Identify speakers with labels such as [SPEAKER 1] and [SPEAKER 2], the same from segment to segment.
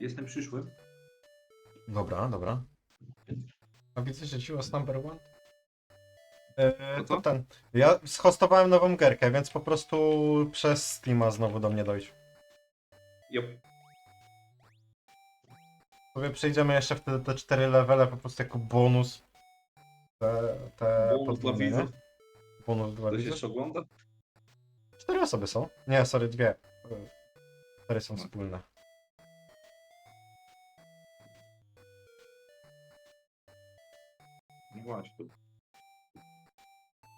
[SPEAKER 1] Jestem przyszłym.
[SPEAKER 2] Dobra, dobra. A widzę, że ci was number one? E,
[SPEAKER 1] To co?
[SPEAKER 2] ten. Ja schostowałem nową gierkę, więc po prostu przez Steama znowu do mnie dojść.
[SPEAKER 1] Jop.
[SPEAKER 2] Sobie przejdziemy jeszcze wtedy te cztery levele po prostu jako bonus. Te, te
[SPEAKER 1] Bonus dla
[SPEAKER 2] podwójne, nie?
[SPEAKER 1] widzów.
[SPEAKER 2] Bonus dla widzów.
[SPEAKER 1] jeszcze ogląda?
[SPEAKER 2] Cztery osoby są. Nie, sorry, dwie. E, Cztery są wspólne.
[SPEAKER 1] No właśnie.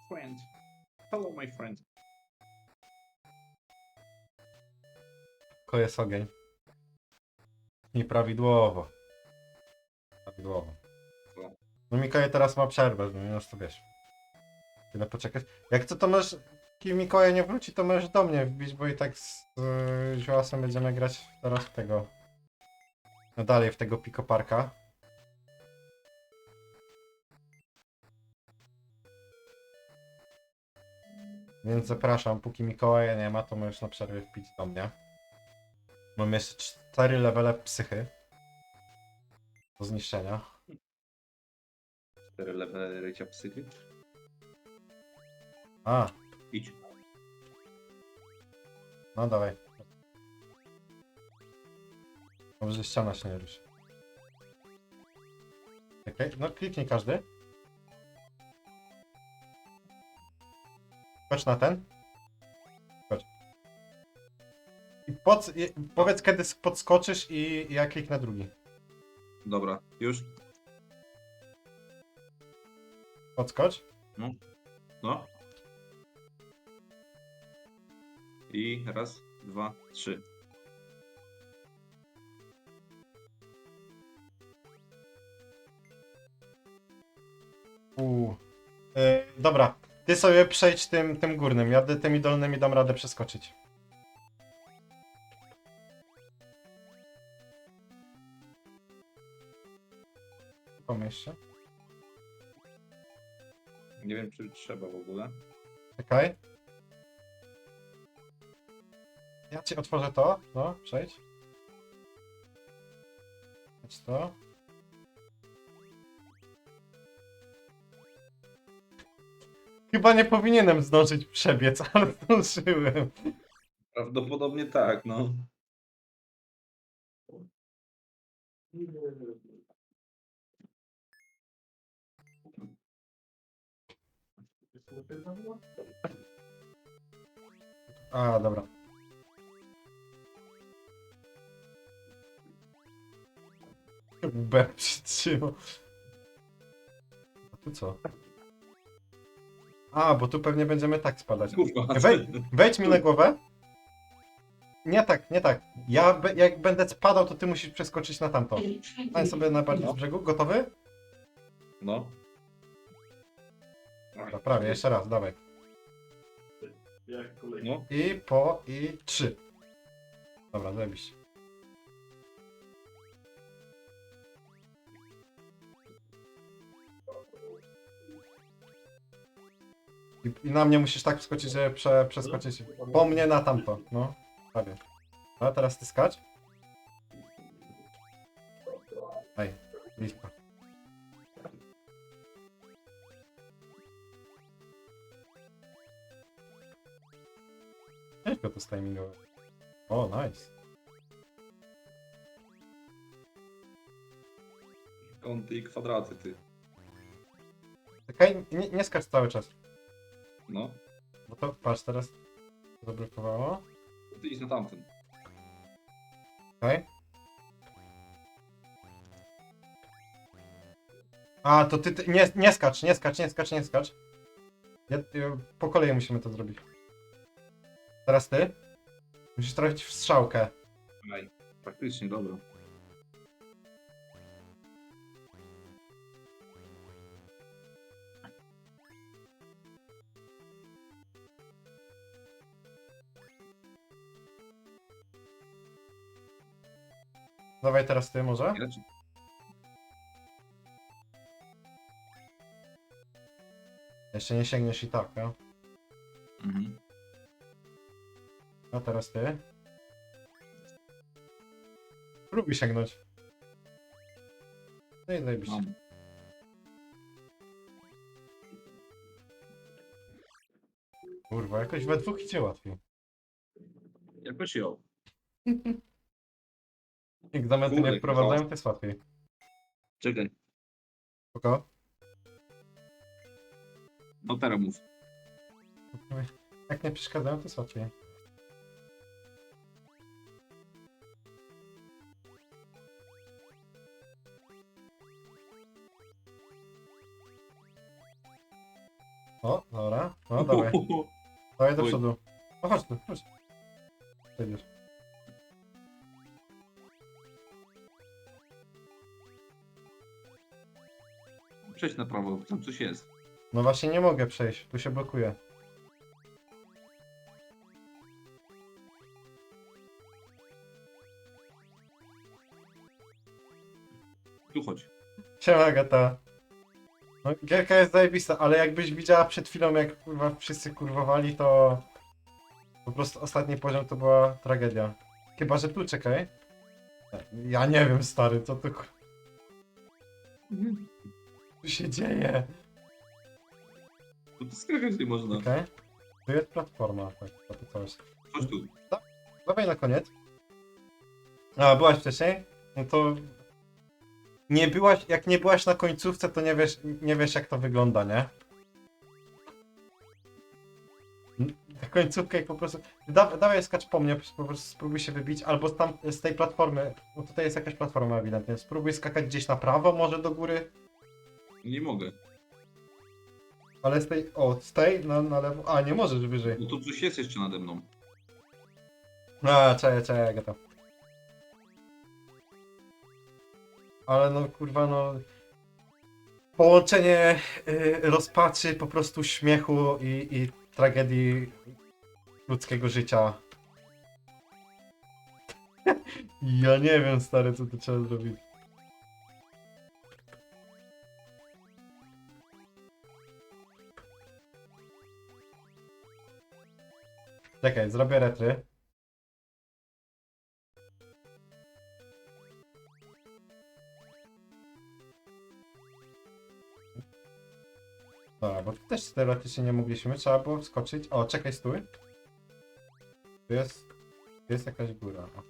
[SPEAKER 1] Friend. Hello, my friend.
[SPEAKER 2] Jest ogień. Nieprawidłowo. Prawidłowo. No Mikołaj teraz ma przerwę, no już to wiesz. Tyle poczekać. Jak co to możesz... Kiedy Mikołaj nie wróci, to możesz do mnie wbić, bo i tak z yy, będziemy grać teraz w tego... No dalej w tego Pikoparka. Więc zapraszam, póki Mikołaja nie ma, to możesz na przerwie wbić do mnie. Mam jeszcze cztery levele psychy. Do zniszczenia.
[SPEAKER 1] Cztery levele rycia psychy.
[SPEAKER 2] A,
[SPEAKER 1] Idź.
[SPEAKER 2] no dawaj. Dobrze, ściana się nie ruszy. Okej, no kliknij każdy. Skocz na ten. Skocz. I pod, i, powiedz kiedy sk- podskoczysz i ja kliknę drugi.
[SPEAKER 1] Dobra, już?
[SPEAKER 2] Podskocz.
[SPEAKER 1] No. I raz, dwa, trzy.
[SPEAKER 2] Uuu. E, dobra, ty sobie przejdź tym, tym górnym. Ja tymi dolnymi dam radę przeskoczyć. Pomieście.
[SPEAKER 1] Nie wiem, czy trzeba w ogóle.
[SPEAKER 2] Czekaj. Ja ci otworzę to. No, przejdź. Chodź to. Chyba nie powinienem zdążyć przebiec, ale zdążyłem.
[SPEAKER 1] Prawdopodobnie tak, no.
[SPEAKER 2] A, dobra. B przytrzymał. A tu co? A, bo tu pewnie będziemy tak spadać.
[SPEAKER 1] Kurwa.
[SPEAKER 2] Wej, wejdź mi na głowę. Nie tak, nie tak. Ja be, jak będę spadał, to ty musisz przeskoczyć na tamto. Stań sobie na bardziej z brzegu. Gotowy?
[SPEAKER 1] No.
[SPEAKER 2] Dobra, prawie, jeszcze raz, dawaj.
[SPEAKER 1] No.
[SPEAKER 2] I po, i trzy. Dobra, zajebiście. I, I na mnie musisz tak wskoczyć, żeby prze, przeskoczyć. Po mnie na tamto, no. Prawie. A teraz ty skacz. Ej, blisko. Ciężko to stimingować. O, nice.
[SPEAKER 1] Kąty i kwadraty, ty.
[SPEAKER 2] Czekaj, nie, nie skacz cały czas.
[SPEAKER 1] No.
[SPEAKER 2] Bo to, patrz, teraz zablokowało.
[SPEAKER 1] Ty idź na tamten.
[SPEAKER 2] Okej. A, to ty, ty nie, nie skacz, nie skacz, nie skacz, nie skacz. Ja, ja, po kolei musimy to zrobić. Teraz ty. Musisz trafić w strzałkę.
[SPEAKER 1] Aj. Faktycznie, dobra.
[SPEAKER 2] Dawaj teraz ty może. Jeszcze nie sięgniesz i tak, no.
[SPEAKER 1] Mhm.
[SPEAKER 2] A teraz ty. Lubi sięgnąć. No i zajebiście.
[SPEAKER 1] Mam.
[SPEAKER 2] Kurwa, jakoś we dwóch idzie łatwiej.
[SPEAKER 1] Jakoś ją.
[SPEAKER 2] Egzamenty
[SPEAKER 1] Kurde,
[SPEAKER 2] nie wprowadzają, to jest łatwiej.
[SPEAKER 1] Czekaj.
[SPEAKER 2] Spoko.
[SPEAKER 1] No teraz mów.
[SPEAKER 2] Jak nie przeszkadzają, to jest łatwiej. O, dobra. No dawaj. Dawaj do
[SPEAKER 1] Oj.
[SPEAKER 2] przodu. No chodź tu, chodź. Przejdziesz.
[SPEAKER 1] Przejdź na prawo, tam coś jest.
[SPEAKER 2] No właśnie nie mogę przejść, tu się blokuje.
[SPEAKER 1] Tu chodź.
[SPEAKER 2] Siema Agata. No gierka jest zajebista, ale jakbyś widziała przed chwilą jak kurwa wszyscy kurwowali, to po prostu ostatni poziom to była tragedia. Chyba, że tu czekaj. Ja nie wiem stary, co tu, ku- tu się dzieje.
[SPEAKER 1] Tu to skakać nie można.
[SPEAKER 2] Okej. Tu jest platforma, tak, to coś.
[SPEAKER 1] Chodź tu.
[SPEAKER 2] Dawaj na koniec. A, byłaś wcześniej? No to... Nie byłaś, jak nie byłaś na końcówce, to nie wiesz, nie wiesz jak to wygląda, nie? N- Końcówkę i po prostu... Da, dawaj skacz po mnie, po prostu spróbuj się wybić, albo z, tam, z tej platformy, no tutaj jest jakaś platforma ewidentnie, spróbuj skakać gdzieś na prawo, może do góry,
[SPEAKER 1] Nie mogę.
[SPEAKER 2] ale z tej, o, z tej na, na lewo, a nie możesz wyżej.
[SPEAKER 1] No to coś jest jeszcze nade mną.
[SPEAKER 2] A, czekaj, jak to. Ale no kurwa no. Połączenie y, rozpaczy, po prostu śmiechu i, i tragedii ludzkiego życia. ja nie wiem stary co tu trzeba zrobić. Czekaj, zrobię retry. Dobra, bo tu też teoretycznie nie mogliśmy, trzeba było wskoczyć. O, czekaj, stój. Tu jest, tu jest jakaś góra. O,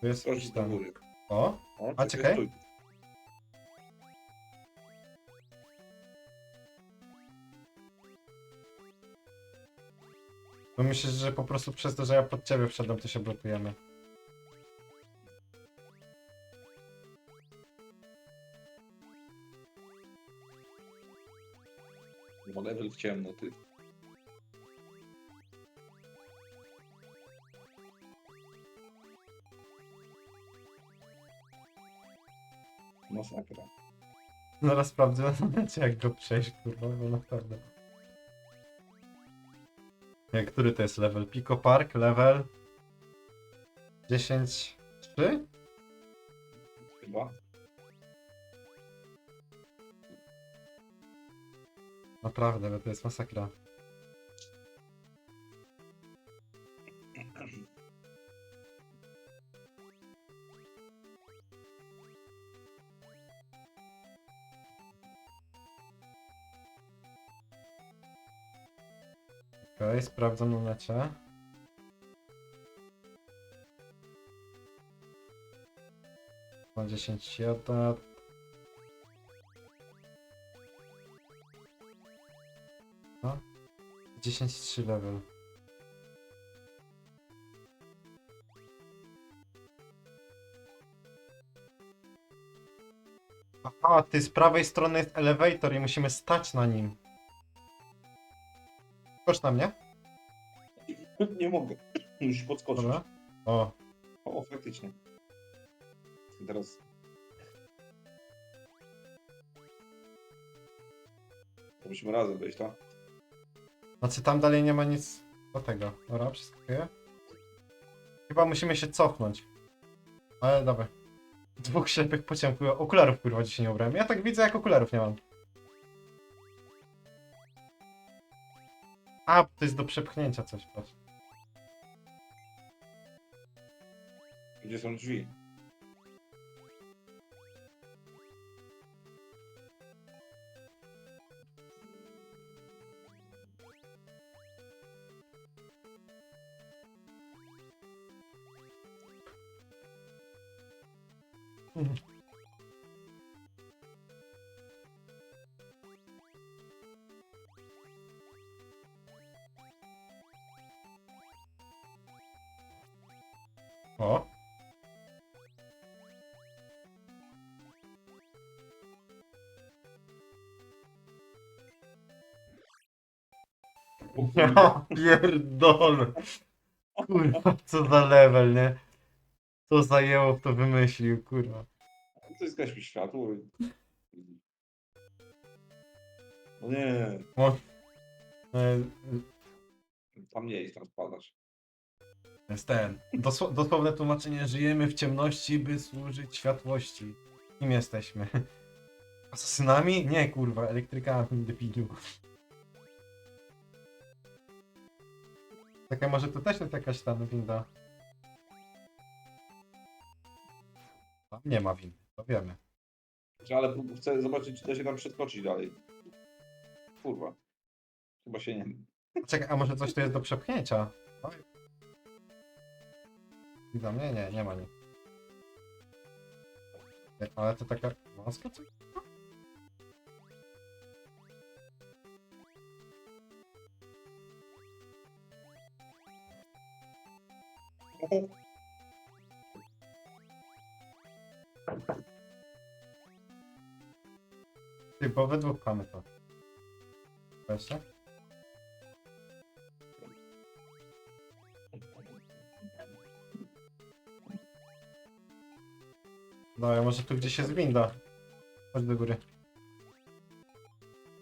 [SPEAKER 2] tu jest jakiś tam. O, A, czekaj.
[SPEAKER 1] stój.
[SPEAKER 2] Bo myślisz, że po prostu przez to, że ja pod ciebie wszedłem, to się blokujemy.
[SPEAKER 1] No level w ciemno, ty. Masakra.
[SPEAKER 2] Zaraz sprawdzę na necie, jak go przejść, kurwa, bo naprawdę. Nie, który to jest level? Pico Park, level 10 3?
[SPEAKER 1] Chyba.
[SPEAKER 2] Naprawdę, to jest masakra. Okej, sprawdzam na necie. Ma 10 jada. No. 10-3 level. Aha, ty z prawej strony jest elevator i musimy stać na nim. Skocz na mnie.
[SPEAKER 1] Nie mogę. Musisz podskoczyć.
[SPEAKER 2] Dobra. O,
[SPEAKER 1] O, faktycznie. I teraz... To musimy razem wejść, tak?
[SPEAKER 2] znaczy tam dalej nie ma nic do tego. Dobra, przeskakuję. Chyba musimy się cofnąć. Ale dobra. Dwóch ślepych po ciemku. Okularów kurwa dzisiaj nie ubrałem. Ja tak widzę jak okularów nie mam. A, to jest do przepchnięcia coś. Patrz.
[SPEAKER 1] Gdzie są drzwi?
[SPEAKER 2] O!
[SPEAKER 1] O
[SPEAKER 2] Ja pierdolę. Kurwa, co za level, nie? Co zajęło, to wymyślił, kurwa.
[SPEAKER 1] To jest gaś mi światło. No nie,
[SPEAKER 2] E,
[SPEAKER 1] tam nie jest, tam spadasz.
[SPEAKER 2] Jest ten. Dosł dosłowne tłumaczenie, żyjemy w ciemności, by służyć światłości. Kim jesteśmy? Asasynami? Nie, kurwa, elektrykami, debilu. Czekaj, może tu też jest jakaś tam winda? Tam nie ma windy, to wiemy.
[SPEAKER 1] Znaczy, Ale chcę zobaczyć, czy da się tam przeskoczyć dalej. Kurwa. Chyba się nie.
[SPEAKER 2] Czekaj, a może coś tu jest do przepchnięcia? Oj. Widzę, nie, nie, nie ma nic. Ej, Ale to taka wąska coś? Ty, bo we dwóch mamy to. Jeszcze? No, może tu gdzieś jest winda. Chodź do góry.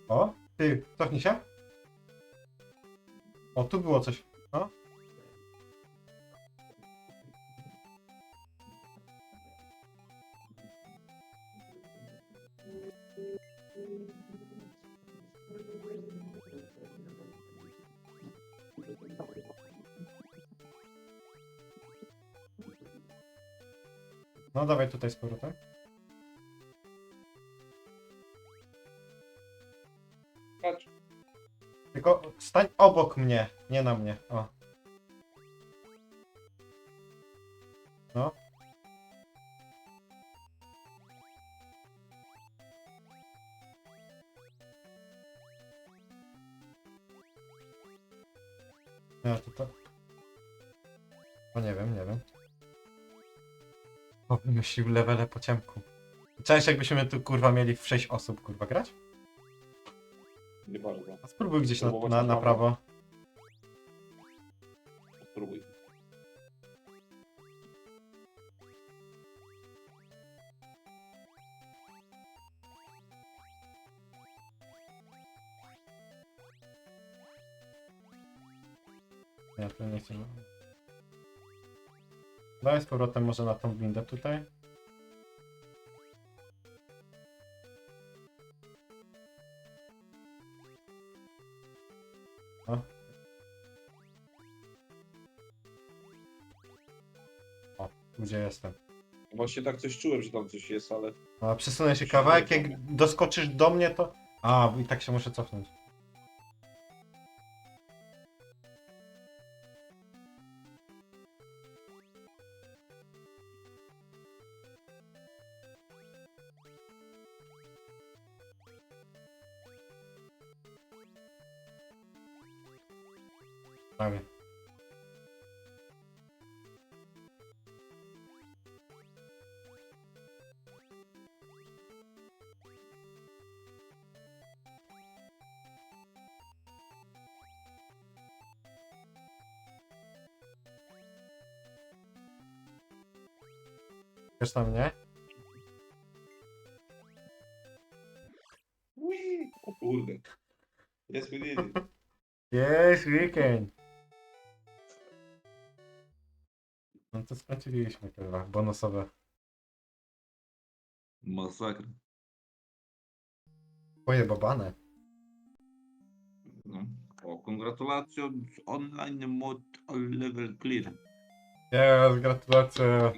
[SPEAKER 2] O, ty, cofnij się. O, tu było coś. No. No, dawaj tutaj z powrotem.
[SPEAKER 1] Patrz.
[SPEAKER 2] Tylko stań obok mnie, nie na mnie. O. No. Ja to to. No nie wiem, nie wiem. O, wymyślił levele po ciemku. Cześć, jakbyśmy tu kurwa mieli w 6 osób kurwa grać?
[SPEAKER 1] Nie bardzo.
[SPEAKER 2] A spróbuj gdzieś na, na,
[SPEAKER 1] na
[SPEAKER 2] na
[SPEAKER 1] prawo.
[SPEAKER 2] prawo.
[SPEAKER 1] Spróbuj.
[SPEAKER 2] Ja tu nie chcę. Daj z powrotem może na tą windę tutaj. O. O, gdzie jestem.
[SPEAKER 1] Właśnie tak coś czułem, że tam coś jest, ale
[SPEAKER 2] No, a przesunę się kawałek, jak doskoczysz do mnie, to... A, i tak się muszę cofnąć. Prawie. Wiesz na mnie?
[SPEAKER 1] Ui, o kurde. Jest we did it.
[SPEAKER 2] Yes, No to skończyliśmy chyba, bonusowe.
[SPEAKER 1] Masakra.
[SPEAKER 2] Twoje babane.
[SPEAKER 1] No. O, congratulations, online mod level clear.
[SPEAKER 2] Jest, gratulacje.